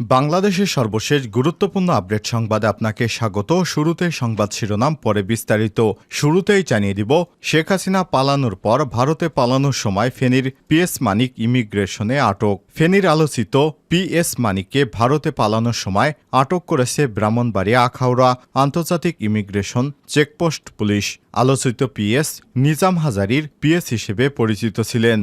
বাংলাদেশের সর্বশেষ গুরুত্বপূর্ণ আপডেট সংবাদে আপনাকে স্বাগত। শুরুতে সংবাদ শিরোনাম, পরে বিস্তারিত। শুরুতেই জানিয়ে দিব, শেখ হাসিনা পালানোর পর ভারতে পালানোর সময় ফেনীর পিএস মানিক ইমিগ্রেশনে আটক। ফেনীর আলোচিত পিএস মানিককে ভারতে পালানোর সময় আটক করেছে ব্রাহ্মণবাড়িয়া, আখাউড়া আন্তর্জাতিক ইমিগ্রেশন চেকপোস্ট পুলিশ। আলোচিত পিএস নিজাম হাজারির পিএস হিসেবে পরিচিত ছিলেন।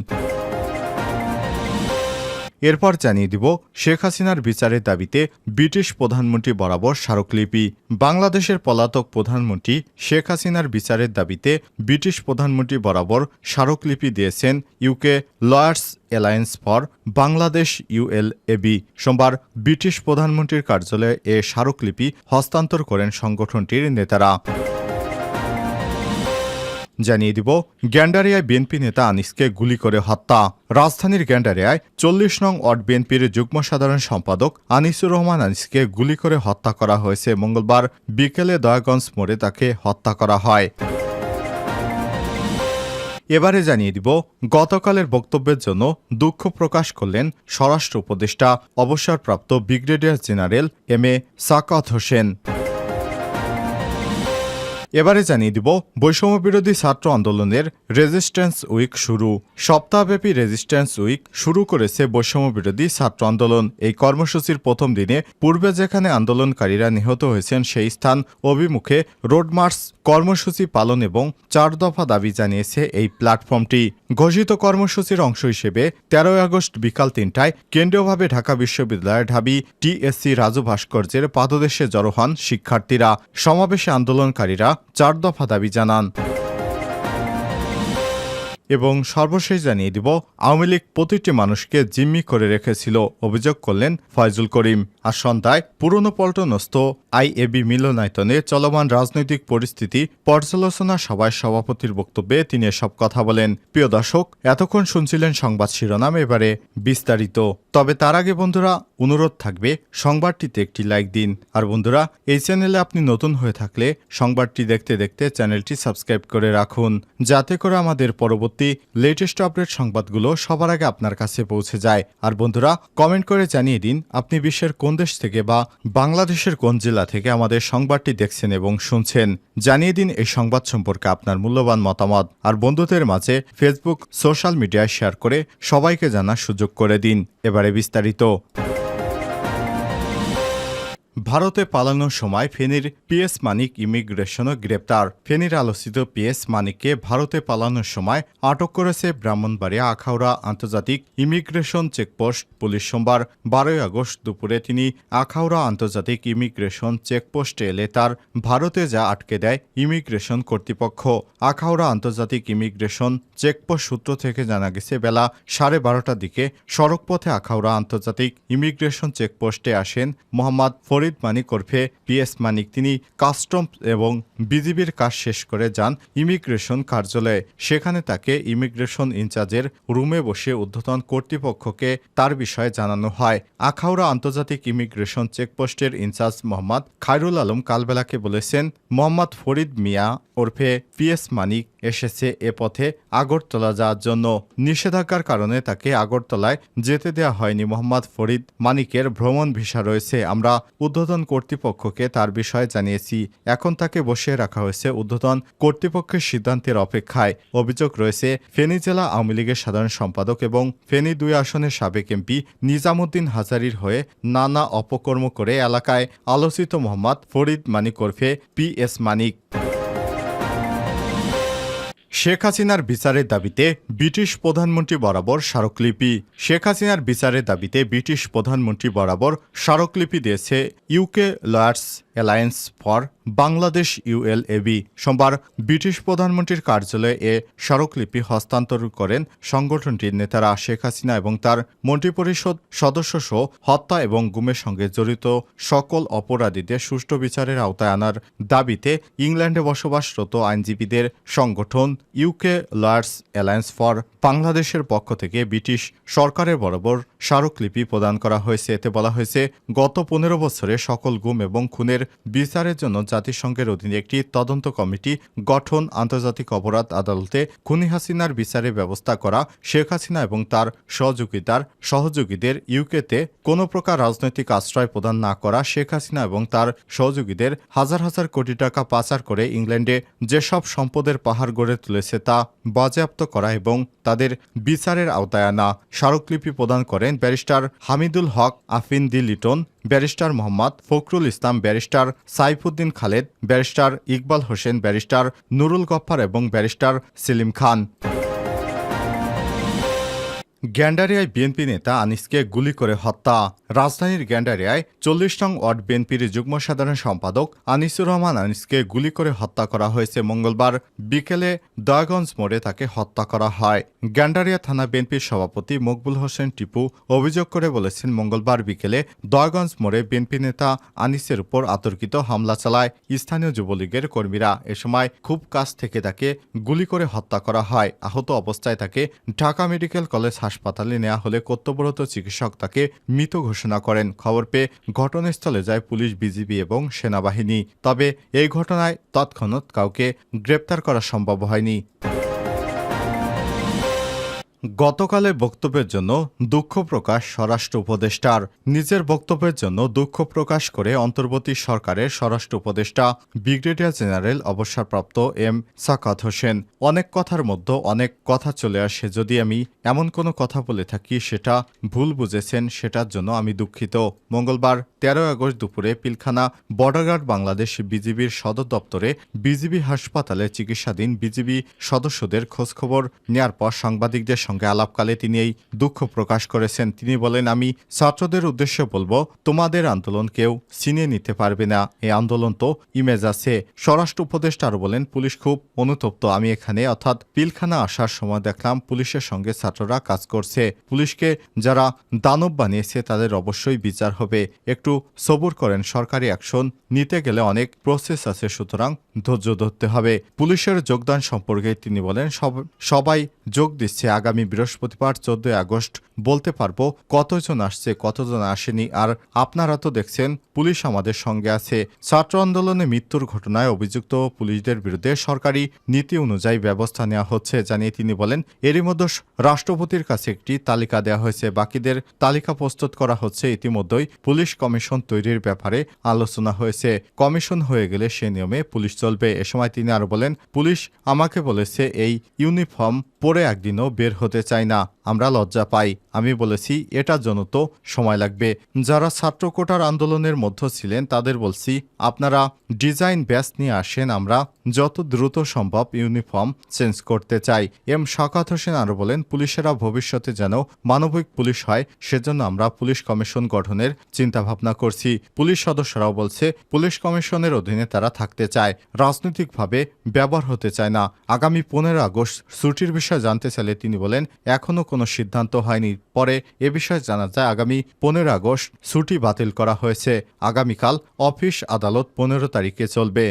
এরপর জানিয়ে দিব শেখ হাসিনার বিচারের দাবিতে ব্রিটিশ প্রধানমন্ত্রী বরাবর স্মারকলিপি। বাংলাদেশের পলাতক প্রধানমন্ত্রী শেখ হাসিনার বিচারের দাবিতে ব্রিটিশ প্রধানমন্ত্রী বরাবর স্মারকলিপি দিয়েছেন UK lawyers alliance for Bangladesh ULAB সোমবার ব্রিটিশ প্রধানমন্ত্রীর কার্যালয়ে এ স্মারকলিপি হস্তান্তর করেন সংগঠনটির নেতারা। জানিয়ে দিব, গ্যান্ডারিয়ায় বিএনপি নেতা আনিসকে গুলি করে হত্যা। রাজধানীর গ্যান্ডারিয়ায় চল্লিশ নং ওয়ার্ড বিএনপির যুগ্ম সাধারণ সম্পাদক আনিসুর রহমান আনিসকে গুলি করে হত্যা করা হয়েছে মঙ্গলবার বিকেলে দয়াগঞ্জ মোড়ে তাকে হত্যা করা হয়। এবারে জানিয়ে দিব, গতকালের বক্তব্যের জন্য দুঃখ প্রকাশ করলেন স্বরাষ্ট্র উপদেষ্টা, অবসরপ্রাপ্ত brigadier general M A Sakhawat Hossain. এবারে জানিয়ে দিব বৈষম্য বিরোধী ছাত্র আন্দোলনের রেজিস্ট্যান্স উইক শুরু। সপ্তাহব্যাপী রেজিস্ট্যান্স উইক শুরু করেছে বৈষম্য বিরোধী ছাত্র আন্দোলন। এই কর্মসূচির প্রথম দিনে পূর্বে যেখানে আন্দোলনকারীরা নিহত হয়েছেন, সেই স্থান অভিমুখে রোড মার্চ কর্মসূচি পালন এবং চার দফা দাবি জানিয়েছে এই প্ল্যাটফর্মটি ঘোষিত কর্মসূচির অংশ হিসেবে তেরোই আগস্ট বিকাল তিনটায় কেন্দ্রীয়ভাবে ঢাকা বিশ্ববিদ্যালয়ের ঢাবি টিএসসি রাজু ভাস্কর্যের পাদদেশে জড়ো হন শিক্ষার্থীরা। সমাবেশে আন্দোলনকারীরা চার দফা দাবি জানান। এবং সর্বশেষ জানিয়ে দিব, আওয়ামী লীগ প্রতিটি মানুষকে জিম্মি করে রেখেছিল অভিযোগ করলেন ফয়জুল করিম। আর সন্ধ্যায় পুরনো পল্টনস্থ আইএবি মিলনায়তনে চলমান রাজনৈতিক পরিস্থিতি পর্যালোচনা সভায় সভাপতির বক্তব্যে তিনি এসব কথা বলেন। প্রিয় দর্শক, এতক্ষণ শুনছিলেন সংবাদ শিরোনাম, এবারে বিস্তারিত। তবে তার আগে বন্ধুরা, অনুরোধ থাকবে, সংবাদটিতে একটি লাইক দিন। আর বন্ধুরা, এই চ্যানেলে আপনি নতুন হয়ে থাকলে সংবাদটি দেখতে দেখতে চ্যানেলটি সাবস্ক্রাইব করে রাখুন। যাতে করে আমাদের পরবর্তী লেটেস্ট আপডেট সংবাদগুলো সবার আগে আপনার কাছে পৌঁছে যায়। আর বন্ধুরা কমেন্ট করে জানিয়ে দিন, আপনি বিশ্বের কোন দেশ থেকে বা বাংলাদেশের কোন জেলা থেকে আমাদের সংবাদটি দেখছেন এবং শুনছেন। জানিয়ে দিন এই সংবাদ সম্পর্কে আপনার মূল্যবান মতামত। আর বন্ধুদের মাঝে ফেসবুক সোশ্যাল মিডিয়ায় শেয়ার করে সবাইকে জানার সুযোগ করে দিন। এবারে বিস্তারিত। ভারতে পালানোর সময় ফেনীর পিএস মানিক ইমিগ্রেশনও গ্রেপ্তার। ফেনীর আলোচিত পিএস মানিককে ভারতে পালানোর সময় আটক করেছে ব্রাহ্মণবাড়িয়া, আখাউড়া আন্তর্জাতিক ইমিগ্রেশন চেকপোস্ট পুলিশ সোমবার, বারোই আগস্ট দুপুরে তিনি আখাউড়া আন্তর্জাতিক ইমিগ্রেশন চেকপোস্টে এলে তার ভারতে যা আটকে দেয় ইমিগ্রেশন কর্তৃপক্ষ। আখাউড়া আন্তর্জাতিক ইমিগ্রেশন চেকপোস্ট সূত্র থেকে জানা গেছে, বেলা সাড়ে বারোটার দিকে সড়কপথে আখাউড়া আন্তর্জাতিক ইমিগ্রেশন চেকপোস্টে আসেন মোহাম্মদ ফরিদ মানিক ওরফে পিএস মানিক তিনি কাস্টম এবং বিজিবির কাজ শেষ করে যান ইমিগ্রেশন কার্যালয়ে। সেখানে তাকে ইমিগ্রেশন ইনচার্জের রুমে বসে ঊর্ধ্বতন কর্তৃপক্ষকে তার বিষয়ে জানানো হয়। আখাউড়া আন্তর্জাতিক ইমিগ্রেশন চেকপোস্টের ইনচার্জ মোহাম্মদ খায়রুল আলম কালবেলাকে বলেছেন, মোহাম্মদ ফরিদ মিয়া ওরফে পিএস মানিক এসেছে এ পথে আগরতলা যাওয়ার জন্য। নিষেধাজ্ঞার কারণে তাকে আগরতলায় যেতে দেওয়া হয়নি মোহাম্মদ ফরিদ মানিকের ভ্রমণ ভিসা রয়েছে। আমরা ঊর্ধ্বতন কর্তৃপক্ষকে তার বিষয়ে জানিয়েছি। এখন তাকে বসিয়ে রাখা হয়েছে ঊর্ধ্বতন কর্তৃপক্ষের সিদ্ধান্তের অপেক্ষায়। অভিযোগ রয়েছে, ফেনী জেলা আওয়ামী লীগের সাধারণ সম্পাদক এবং ফেনী দুই আসনের সাবেক এমপি নিজামুদ্দিন হাজারির হয়ে নানা অপকর্ম করে এলাকায় আলোচিত মোহাম্মদ ফরিদ মানিক ওরফে পি এস মানিক। শেখ হাসিনার বিচারের দাবিতে ব্রিটিশ প্রধানমন্ত্রী বরাবর স্মারকলিপি। শেখ হাসিনার বিচারের দাবিতে ব্রিটিশ প্রধানমন্ত্রী বরাবর স্মারকলিপি দিয়েছে UK lawyers alliance for Bangladesh ULAB সোমবার ব্রিটিশ প্রধানমন্ত্রীর কার্যালয়ে এ স্মারকলিপি হস্তান্তর করেন সংগঠনটির নেতারা শেখ হাসিনা এবং তার মন্ত্রিপরিষদ সদস্যসহ হত্যা এবং গুমের সঙ্গে জড়িত সকল অপরাধীদের সুষ্ঠু বিচারের আওতায় আনার দাবিতে ইংল্যান্ডে বসবাসরত আইনজীবীদের সংগঠন ইউকে লয়ার্স অ্যালায়েন্স ফর বাংলাদেশের পক্ষ থেকে ব্রিটিশ সরকারের বরাবর স্মারকলিপি প্রদান করা হয়েছে। এতে বলা হয়েছে, গত পনেরো বছরে সকল গুম এবং খুনের বিচারের জন্য জাতিসংঘের অধীনে একটি তদন্ত কমিটি গঠন আন্তর্জাতিক অপরাধ আদালতে খুনি হাসিনার বিচারে ব্যবস্থা করা, শেখ হাসিনা এবং তার সহযোগিতার সহযোগীদের ইউকেতে কোনো প্রকার রাজনৈতিক আশ্রয় প্রদান না করা, শেখ হাসিনা এবং তার সহযোগীদের হাজার হাজার কোটি টাকা পাচার করে ইংল্যান্ডে যেসব সম্পদের পাহাড় গড়ে তুলেছে তা বাজেয়াপ্ত করা এবং তাদের বিচারের আওতায় আনা স্মারকলিপি প্রদান করেন ব্যারিস্টার হামিদুল হক আফিন দি Liton. Barrister Mohammad Fakhrul Islam, barrister Saifuddin Khaled, barrister Iqbal Hossain, barrister Nurul Gaffar এবং ব্যারিস্টার সেলিম খান। গ্যান্ডারিয়ায় বিএনপি নেতা আনিসকে গুলি করে হত্যা। রাজধানীর গ্যান্ডারিয়ায় চল্লিশ নং ওয়ার্ড বিএনপির যুগ্ম সাধারণ সম্পাদক আনিসুর রহমান আনিসকে গুলি করে হত্যা করা হয়েছে মঙ্গলবার। বিকেলে দয়াগঞ্জ মোড়ে তাকে হত্যা করা হয়। গ্যান্ডারিয়া থানা বিএনপির সভাপতি মকবুল হোসেন টিপু অভিযোগ করে বলেছেন, মঙ্গলবার বিকেলে দয়াগঞ্জ মোড়ে বিএনপি নেতা আনিসের উপর আতর্কিত হামলা চালায় স্থানীয় যুবলীগের কর্মীরা। এ সময় খুব কাছ থেকে তাকে গুলি করে হত্যা করা হয়। আহত অবস্থায় তাকে ঢাকা মেডিকেল কলেজ হাসপাতালে নেওয়া হলে কর্তব্যরত চিকিৎসক তাকে মৃত ঘোষণা করেন। খবর পেয়ে ঘটনাস্থলে যায় পুলিশ, বিজিবি এবং সেনাবাহিনী। তবে এই ঘটনায় তৎক্ষণাৎ কাউকে গ্রেপ্তার করা সম্ভব হয়নি। গতকালের বক্তব্যের জন্য দুঃখ প্রকাশ স্বরাষ্ট্র উপদেষ্টার। নিজের বক্তব্যের জন্য দুঃখ প্রকাশ করে অন্তর্বর্তী সরকারের স্বরাষ্ট্র উপদেষ্টা, ব্রিগেডিয়ার জেনারেল অবসরপ্রাপ্ত এম সাকাত হোসেন। অনেক কথার মধ্যে অনেক কথা চলে আসে, যদি আমি এমন কোনো কথা বলে থাকি, সেটা ভুল বুঝেছেন, সেটার জন্য আমি দুঃখিত। মঙ্গলবার তেরোই আগস্ট দুপুরে পিলখানা বর্ডার বাংলাদেশ বিজিবির সদর দপ্তরে বিজিবি হাসপাতালে চিকিৎসাধীন বিজিবি সদস্যদের খোঁজখবর নেয়ার পর সাংবাদিকদের সঙ্গে আলাপকালে তিনি এই দুঃখ প্রকাশ করেছেন। তিনি বলেন, আমি ছাত্রদের উদ্দেশ্যে বলব, তোমাদের আন্দোলন কেউ ছিনিয়ে নিতে পারবে না। এই আন্দোলন তো ইমেজ আছে। স্বরাষ্ট্র উপদেষ্টা আরও বলেন, পুলিশ খুব অনুতপ্ত। আমি এখানে অর্থাৎ পিলখানা আসার সময় দেখলাম পুলিশের সঙ্গে ছাত্ররা কাজ করছে। পুলিশকে যারা দানব বানিয়েছে তাদের অবশ্যই বিচার হবে। একটু সবুর করেন, সরকারি অ্যাকশন নিতে গেলে অনেক প্রসেস আছে, সুতরাং ধৈর্য ধরতে হবে। পুলিশের যোগদান সম্পর্কে তিনি বলেন, সব- সবাই যোগ দিচ্ছে আগামী বৃহস্পতিবার চোদ্দই আগস্ট বলতে পারব কতজন আসছে, কতজন আসেনি আর আপনারা তো দেখছেন পুলিশ আমাদের সঙ্গে আছে। ছাত্র আন্দোলনে মৃত্যুর ঘটনায় অভিযুক্ত পুলিশদের বিরুদ্ধে সরকারি নীতি অনুযায়ী ব্যবস্থা নেওয়া হচ্ছে জানিয়ে তিনি বলেন, এরই মধ্যে রাষ্ট্রপতির কাছে একটি তালিকা দেওয়া হয়েছে। বাকিদের তালিকা প্রস্তুত করা হচ্ছে। ইতিমধ্যেই পুলিশ কমিশন তৈরির ব্যাপারে আলোচনা হয়েছে। কমিশন হয়ে গেলে সে নিয়মে পুলিশ চলবে। এ সময় তিনি আরও বলেন, পুলিশ আমাকে বলেছে এই ইউনিফর্ম পরে একদিনও বের হতে চাই না, আমরা লজ্জা পাই। আমি বলেছি এটার জন্য তো সময় লাগবে। যারা ছাত্র কোটার আন্দোলনের মধ্যে ছিলেন, তাদের বলছি, আপনারা ডিজাইন ব্যাস নিয়ে আসেন, আমরা যত দ্রুত সম্ভব ইউনিফর্ম চেঞ্জ করতে চাই। এম শকাত হোসেন আরও বলেন, পুলিশেরা ভবিষ্যতে যেন মানবিক পুলিশ হয়, সেজন্য আমরা পুলিশ কমিশন গঠনের চিন্তাভাবনা করছি। পুলিশ সদস্যরাও বলছে, পুলিশ কমিশনের অধীনে তারা থাকতে চায়, রাজনৈতিকভাবে ব্যবহার হতে চায় না। আগামী পনেরো আগস্ট, ছুটির বিষয়ে জানতে চাইলে তিনি বলেন এখনও কোনো সিদ্ধান্ত হয়নি। পরে এ বিষয়ে জানা যায়, আগামী পনেরো আগস্ট ছুটি বাতিল করা হয়েছে। আগামীকাল অফিস আদালত পনেরো তারিখে চলবে।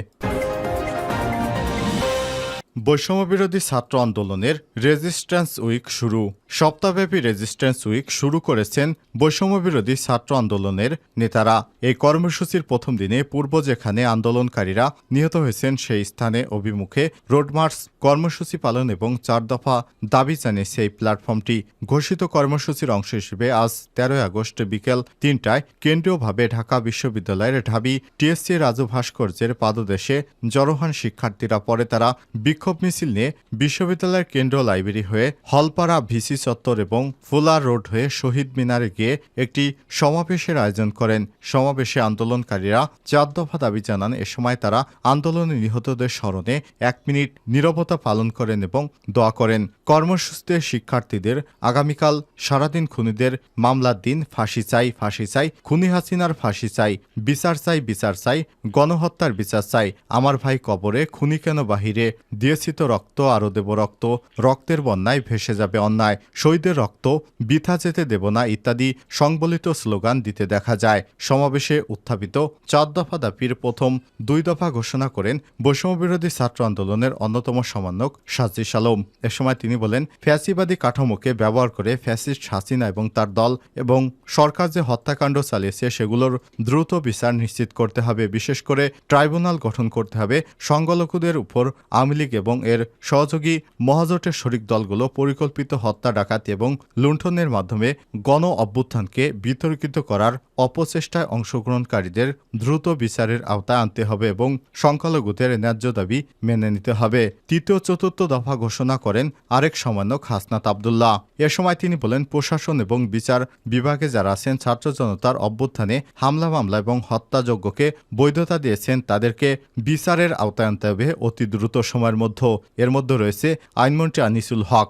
বৈষম্যবিরোধী ছাত্র আন্দোলনের রেজিস্ট্যান্স উইক শুরু। সপ্তাহব্যাপী রেজিস্ট্যান্স উইক শুরু করেছেন বৈষম্যবিরোধী ছাত্র আন্দোলনের নেতারা। এই কর্মসূচির প্রথম দিনে পূর্ব যেখানে আন্দোলনকারীরা নিহত হয়েছেন সেই স্থানে অভিমুখে রোডমার্চ কর্মসূচি পালন এবং চার দফা দাবি জানিয়েছে এই প্ল্যাটফর্মটি। ঘোষিত কর্মসূচির অংশ হিসেবে আজ তেরোই আগস্ট বিকেল তিনটায় কেন্দ্রীয়ভাবে ঢাকা বিশ্ববিদ্যালয়ের ঢাবি টিএসসি রাজু ভাস্কর্যের পাদদেশে জড়োহান শিক্ষার্থীরা পরে তারা বিক্ষোভ মিছিল নিয়ে বিশ্ববিদ্যালয়ের কেন্দ্র লাইব্রেরি হয়ে হলপাড়া ভিসি চত্বর এবং ফুলার রোড হয়ে শহীদ মিনারে গিয়ে একটি সমাবেশের আয়োজন করেন। সমাবেশে আন্দোলনকারীরা চার দফা দাবি জানান, এ সময় তারা আন্দোলনে নিহতদের স্মরণে এক মিনিট নিরবতা পালন করেন এবং দোয়া করেন। কর্মসূচিতে শিক্ষার্থীদের আগামীকাল সারাদিন খুনিদের মামলার দিন, ফাঁসি চাই ফাঁসি চাই, খুনি হাসিনার ফাঁসি চাই, বিচার চাই বিচার চাই, গণহত্যার বিচার চাই। আমার ভাই কবরে খুনি কেন বাহিরে? দিয়েছি তো রক্ত, আরও দেব রক্ত। রক্তের বন্যায় ভেসে যাবে অন্যায়। শহীদের রক্ত, বৃথা যেতে দেব না ইত্যাদি সংবলিত স্লোগান দিতে দেখা যায়। সমাবেশে উত্থাপিত চার দফা দাবির প্রথম দুই দফা ঘোষণা করেন বৈষম্যবিরোধী ছাত্র আন্দোলনের অন্যতম সমন্বয়ক সাজিস আলম এ সময় তিনি তিনি বলেন, ফ্যাসিবাদী কাঠামোকে ব্যবহার করে ফ্যাসিস্ট হাসিনা এবং তার দল এবং সরকার যে হত্যাকাণ্ড চালিয়েছে, সেগুলোর দ্রুত বিচার নিশ্চিত করতে হবে। বিশেষ করে ট্রাইব্যুনাল গঠন করতে হবে। সংখ্যালঘুদের উপর আওয়ামী লীগ এবং এর সহযোগী মহাজোটের শরিক দলগুলো পরিকল্পিত হত্যা, ডাকাতি এবং লুণ্ঠনের মাধ্যমে গণ অভ্যুত্থানকে বিতর্কিত করার অপচেষ্টায় অংশগ্রহণকারীদের দ্রুত বিচারের আওতায় আনতে হবে এবং সংখ্যালঘুদের ন্যায্য দাবি মেনে নিতে হবে। তৃতীয় চতুর্থ দফা ঘোষণা করেন আরেক সমন্বয়ক হাসনাত আবদুল্লাহ। এ সময় তিনি বলেন, প্রশাসন এবং বিচার বিভাগে যারা আছেন, ছাত্র জনতার অভ্যুত্থানে হামলা, মামলা এবং হত্যাযজ্ঞকে বৈধতা দিয়েছেন, তাদেরকে বিচারের আওতায় আনতে হবে অতি দ্রুত সময়ের মধ্যে। এর মধ্যে রয়েছে আইনমন্ত্রী আনিসুল হক।